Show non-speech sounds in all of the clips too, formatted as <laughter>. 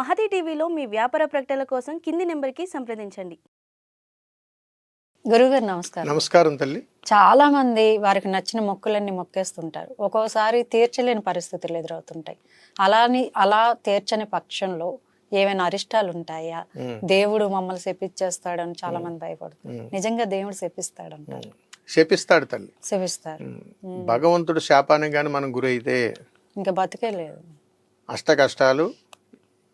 మహతి టీవీలో మీ వ్యాపార ప్రకటనల కోసం కింది నెంబర్కి సంప్రదించండి. గురుగారు నమస్కారం. నమస్కారం తల్లి. చాలా మంది వారికి నచ్చిన మొక్కులన్నీ మొక్కేస్తుంటారు. ఒక్కోసారి తీర్చలేని పరిస్థితులు ఎదురవుతుంటాయి. అలాని అలా తీర్చని పక్షంలో ఏమైనా అరిష్టాలు ఉంటాయా దేవుడు మమ్మల్ని శపిచ్చేస్తాడని చాలా మంది భయపడుతుంది నిజంగా దేవుడు శపిస్తాడంటారు. శపిస్తాడు తల్లి. ఉమ్. భగవంతుడు శాపానికి కానీ మనం గురైతే ఇంకా బతికే లేదు అష్ట కష్టాలు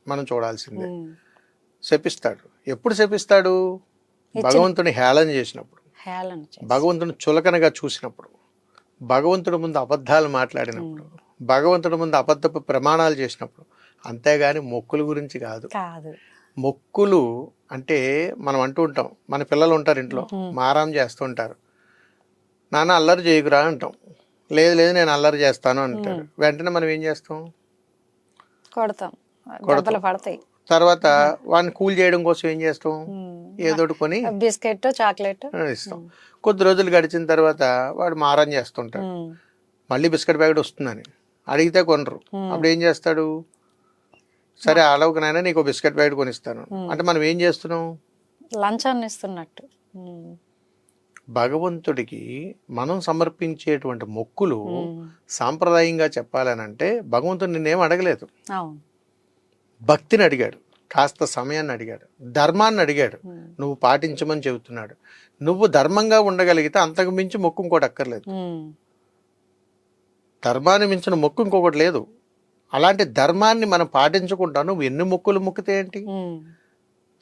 మనం చూడాల్సిందే. శపిస్తాడు. ఎప్పుడు శపిస్తాడు? భగవంతుని హేళన చేసినప్పుడు. భగవంతుని చులకనగా చూసినప్పుడు. భగవంతుడి ముందు అబద్ధాలు మాట్లాడినప్పుడు. భగవంతుడి ముందు అబద్ధపు ప్రమాణాలు చేసినప్పుడు. అంతేగాని మొక్కుల గురించి కాదు. మొక్కులు అంటే మనం అంటూ ఉంటాం. మన పిల్లలు ఉంటారు ఇంట్లో. మారాం చేస్తూ ఉంటారు. నాన్న అల్లరి చేయకురా అంటాం. లేదు లేదు నేను అల్లరి చేస్తాను అంటారు. వెంటనే మనం ఏం చేస్తాం? కొడతాం. దెబ్బలు పడతాయి. తర్వాత వాడిని కూల్ చేయడం కోసం ఏం చేస్తాం. ఏదోటి కొని బిస్కెట్ చాక్లెట్. ఇస్తాం. కొద్ది రోజులు గడిచిన తర్వాత వాడు మారం చేస్తుంటాడు. మళ్ళీ బిస్కెట్ ప్యాకెట్ వస్తుందని. అడిగితే కొనరు. అప్పుడు ఏం చేస్తాడు? సరే అలవకనైనా నీకు బిస్కెట్ ప్యాకెట్ కొనిస్తాను. అంటే మనం ఏం చేస్తున్నాం? లంచాన్ని ఇస్తున్నట్టు. భగవంతుడికి మనం సమర్పించేటువంటి మొక్కులు. సాంప్రదాయంగా చెప్పాలనంటే భగవంతుడు నిన్నేం అడగలేదు. అవును. భక్తిని అడిగాడు. కాస్త సమయాన్ని అడిగాడు. ధర్మాన్ని అడిగాడు. నువ్వు పాటించమని చెబుతున్నాడు. నువ్వు ధర్మంగా ఉండగలిగితే అంతకు మించి మొక్కు ఇంకోటి అక్కర్లేదు. ధర్మాన్ని మించిన మొక్కు ఇంకొకటి లేదు. అలాంటి ధర్మాన్ని మనం పాటించకుండా నువ్వు ఎన్ని మొక్కులు మొక్కితే ఏంటి.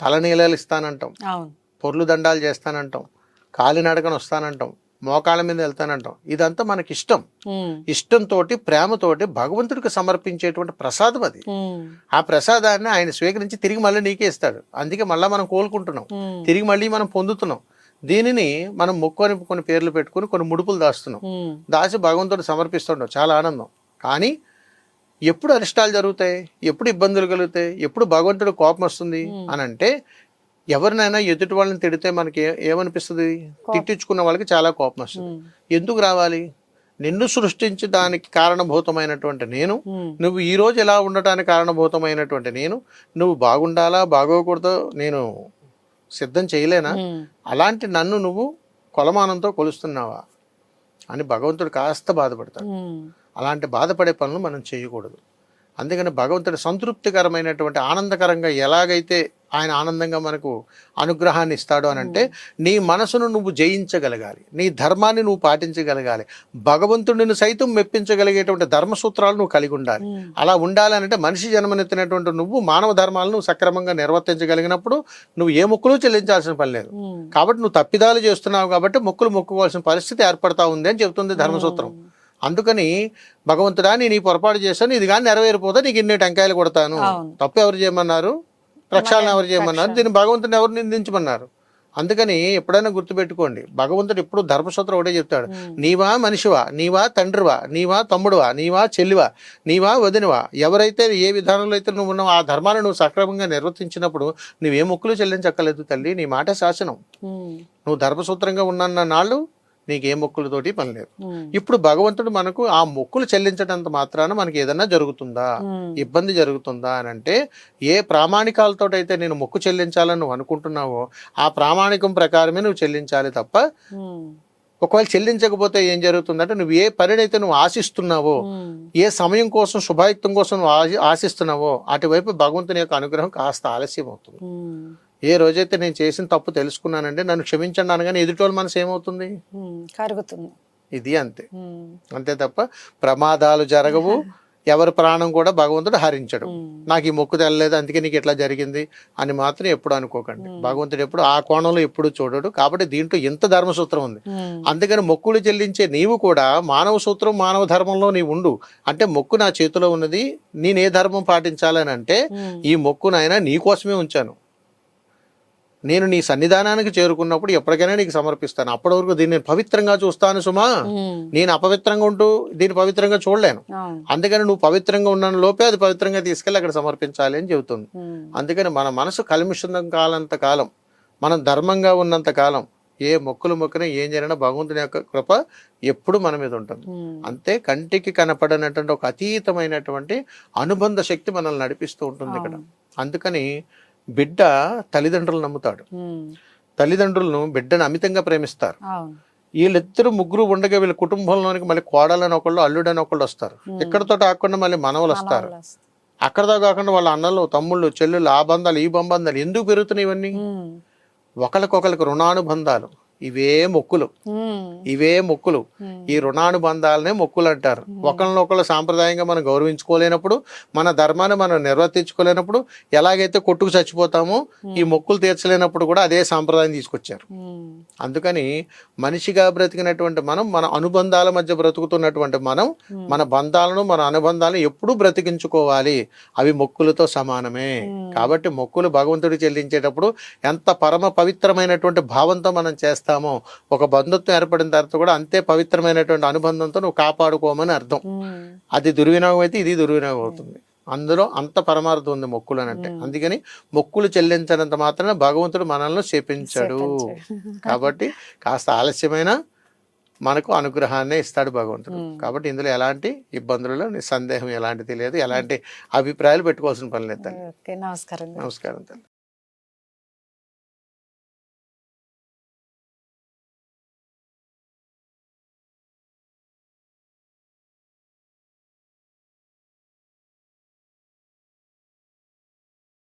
తలనీలాలు ఇస్తానంటాం. పొర్లు దండాలు చేస్తానంటాం. కాలినడకన వస్తానంటాం. మోకాళ్ళ మీద వెళ్తానంటాం. ఇదంతా మనకి ఇష్టం. ఇష్టంతో ప్రేమతోటి భగవంతుడికి సమర్పించేటువంటి ప్రసాదం అది. ఆ ప్రసాదాన్ని ఆయన స్వీకరించి తిరిగి మళ్ళీ నీకే ఇస్తాడు. అందుకే మళ్ళీ మనం కోలుకుంటున్నాం. తిరిగి మళ్ళీ మనం పొందుతున్నాం. దీనిని మనం మొక్కుని కొన్ని పేర్లు పెట్టుకుని కొన్ని ముడుపులు దాస్తున్నాం. దాచి భగవంతుడు సమర్పిస్తుంటాం చాలా ఆనందం. కానీ ఎప్పుడు అరిష్టాలు జరుగుతాయి? ఎప్పుడు ఇబ్బందులు కలుగుతాయి? ఎప్పుడు భగవంతుడు కోపం వస్తుంది? అని అంటే ఎవరినైనా ఎదుటి వాళ్ళని తిడితే మనకి ఏమనిపిస్తుంది తిట్టించుకున్న వాళ్ళకి చాలా కోపం వస్తుంది. ఎందుకు రావాలి నిన్ను సృష్టించి దానికి కారణభూతమైనటువంటి నేను. నువ్వు ఈ రోజు ఎలా ఉండటానికి కారణభూతమైనటువంటి నేను నువ్వు బాగుండాలా బాగోకూడదో నేను సిద్ధం చేయలేనా. అలాంటి నన్ను నువ్వు కొలమానంతో కొలుస్తున్నావా అని భగవంతుడు కాస్త బాధపడతాడు. అలాంటి బాధపడే పనులు మనం చేయకూడదు అందుకని భగవంతుడు సంతృప్తికరమైనటువంటి ఆనందకరంగా ఎలాగైతే ఆయన ఆనందంగా మనకు అనుగ్రహాన్ని ఇస్తాడు అని అంటే నీ మనసును నువ్వు జయించగలగాలి. నీ ధర్మాన్ని నువ్వు పాటించగలగాలి. భగవంతుడిని సైతం మెప్పించగలిగేటువంటి ధర్మసూత్రాలు నువ్వు కలిగి ఉండాలి. అలా ఉండాలనంటే మనిషి జన్మనెత్తినటువంటి నువ్వు మానవ ధర్మాలను సక్రమంగా నిర్వర్తించగలిగినప్పుడు నువ్వు ఏ మొక్కులు చెల్లించాల్సిన పని లేదు. కాబట్టి నువ్వు తప్పిదాలు చేస్తున్నావు కాబట్టి మొక్కులు మొక్కుకోవాల్సిన పరిస్థితి ఏర్పడతా ఉంది అని చెప్తుంది ధర్మసూత్రం. అందుకని భగవంతుడా నేను ఈ పొరపాటు చేశాను ఇది కానీ నెరవేరిపోతే నీకు ఇన్ని టెంకాయలు కొడతాను. తప్పు ఎవరు చేయమన్నారు? ప్రక్షాళన ఎవరు చేయమన్నారు? దీన్ని భగవంతుని ఎవరు నిందించమన్నారు? అందుకని ఎప్పుడైనా గుర్తుపెట్టుకోండి భగవంతుడు ఎప్పుడు ధర్మసూత్రం ఒకటే చెప్తాడు. నీవా మనిషివా? నీవా తండ్రివా? నీవా తమ్ముడువా? నీవా చెల్లివా? నీవా వదినవా? ఎవరైతే ఏ విధానంలో అయితే నువ్వు ఉన్నావు ఆ ధర్మాన్ని నువ్వు సక్రమంగా నిర్వర్తించినప్పుడు నువ్వే మొక్కులు చెల్లించక్కర్లేదు తల్లి నీ మాట శాసనం. నువ్వు ధర్మసూత్రంగా ఉన్న నాళ్ళు నీకు ఏ మొక్కులతోటి పని లేదు. ఇప్పుడు భగవంతుడు మనకు ఆ మొక్కులు చెల్లించడంత మాత్రాన మనకి ఏదన్నా జరుగుతుందా. ఇబ్బంది జరుగుతుందా అని అంటే ఏ ప్రామాణికాలతో అయితే నేను మొక్కు చెల్లించాలని నువ్వు అనుకుంటున్నావో ఆ ప్రామాణికం ప్రకారమే నువ్వు చెల్లించాలి తప్ప. ఒకవేళ చెల్లించకపోతే ఏం జరుగుతుందంటే నువ్వు ఏ పనినైతే నువ్వు ఆశిస్తున్నావో. ఏ సమయం కోసం శుభాయుక్తం కోసం నువ్వు ఆశి- ఆశిస్తున్నావో అటువైపు భగవంతుని యొక్క అనుగ్రహం కాస్త ఆలస్యం అవుతుంది. ఏ రోజైతే నేను చేసిన తప్పు తెలుసుకున్నానంటే నన్ను క్షమించండి అనగానే ఎదుటోళ్ళ మనసు ఏమవుతుంది. కరుగుతుంది ఇది అంతే. అంతే తప్ప ప్రమాదాలు జరగవు <laughs> ఎవరి ప్రాణం కూడా భగవంతుడు హరించడు. నాకు ఈ మొక్కు తెల్లలేదు అందుకే నీకు ఎట్లా జరిగింది అని మాత్రం ఎప్పుడు అనుకోకండి భగవంతుడు ఎప్పుడు ఆ కోణంలో ఎప్పుడు చూడడు కాబట్టి దీంట్లో ఇంత ధర్మసూత్రం ఉంది. అందుకని మొక్కులు చెల్లించే నీవు కూడా మానవ సూత్రం మానవ ధర్మంలో నీవు ఉండు అంటే మొక్కు నా చేతిలో ఉన్నది నేను ధర్మం పాటించాలని అంటే. ఈ మొక్కు నాయన నీ కోసమే ఉంచాను నేను నీ సన్నిధానానికి చేరుకున్నప్పుడు ఎప్పటికైనా నీకు సమర్పిస్తాను. అప్పటి వరకు దీన్ని పవిత్రంగా చూస్తాను సుమా. నేను అపవిత్రంగా ఉంటూ దీన్ని పవిత్రంగా చూడలేను. అందుకని నువ్వు పవిత్రంగా ఉన్న లోపే అది పవిత్రంగా తీసుకెళ్ళి అక్కడ సమర్పించాలి అని చెబుతుంది. అందుకని మన మనసు కలుమిషం కాలంత కాలం మనం ధర్మంగా ఉన్నంత కాలం ఏ మొక్కులు మొక్కినా ఏం జరిగినా భగవంతుని యొక్క కృప ఎప్పుడు మన మీద ఉంటుంది. అంతే కంటికి కనపడనటువంటి ఒక అతీతమైనటువంటి అనుబంధ శక్తి మనల్ని నడిపిస్తూ ఉంటుంది ఇక్కడ. అందుకని బిడ్డ తల్లిదండ్రులు నమ్ముతాడు. తల్లిదండ్రులను బిడ్డను అమితంగా ప్రేమిస్తారు. వీళ్ళిద్దరు ముగ్గురు ఉండగా వీళ్ళ కుటుంబంలోనికి మళ్ళీ కోడలని ఒకళ్ళు అల్లుడని ఒకళ్ళు వస్తారు. ఇక్కడతో ఆకుండా మళ్ళీ మనవలు వస్తారు. అక్కడతో కాకుండా వాళ్ళ అన్నలు తమ్ముళ్ళు చెల్లెళ్ళు ఆ బంధాలు ఈ బంధాలు ఎందుకు పెరుగుతున్నాయి ఇవన్నీ? ఒకరికొకరికి రుణానుబంధాలు. ఇవే మొక్కులు. ఇవే మొక్కులు. ఈ రుణానుబంధాలనే మొక్కులు అంటారు. ఒకరినొకళ్ళు సాంప్రదాయంగా మనం గౌరవించుకోలేనప్పుడు మన ధర్మాన్ని మనం నిర్వర్తించుకోలేనప్పుడు ఎలాగైతే కొట్టుకు చచ్చిపోతామో ఈ మొక్కులు తీర్చలేనప్పుడు కూడా అదే సాంప్రదాయం తీసుకొచ్చారు. అందుకని మనిషిగా బ్రతికినటువంటి మనం మన అనుబంధాల మధ్య బ్రతుకుతున్నటువంటి మనం మన బంధాలను మన అనుబంధాలను ఎప్పుడూ బ్రతికించుకోవాలి. అవి మొక్కులతో సమానమే. కాబట్టి మొక్కులు భగవంతుడికి చెల్లించేటప్పుడు ఎంత పరమ పవిత్రమైనటువంటి భావంతో మనం చేస్తామో. ఒక బంధుత్వం ఏర్పడిన తర్వాత కూడా అంతే పవిత్రమైనటువంటి అనుబంధంతో నువ్వు కాపాడుకోమని అర్థం. అది దుర్వినియోగం అయితే ఇది దుర్వినియోగం అవుతుంది. అందులో అంత పరమార్థం ఉంది మొక్కులు అని అంటే. అందుకని మొక్కులు చెల్లించినంత మాత్రాన భగవంతుడు మనల్ని శపించడు. కాబట్టి కాస్త ఆలస్యమైన మనకు అనుగ్రహాన్ని ఇస్తాడు భగవంతుడు. కాబట్టి ఇందులో ఎలాంటి ఇబ్బందులు సందేహం ఎలాంటిది లేదు. ఎలాంటి అభిప్రాయాలు పెట్టుకోవాల్సిన పని లేదు నమస్కారం. నమస్కారం తల్లి.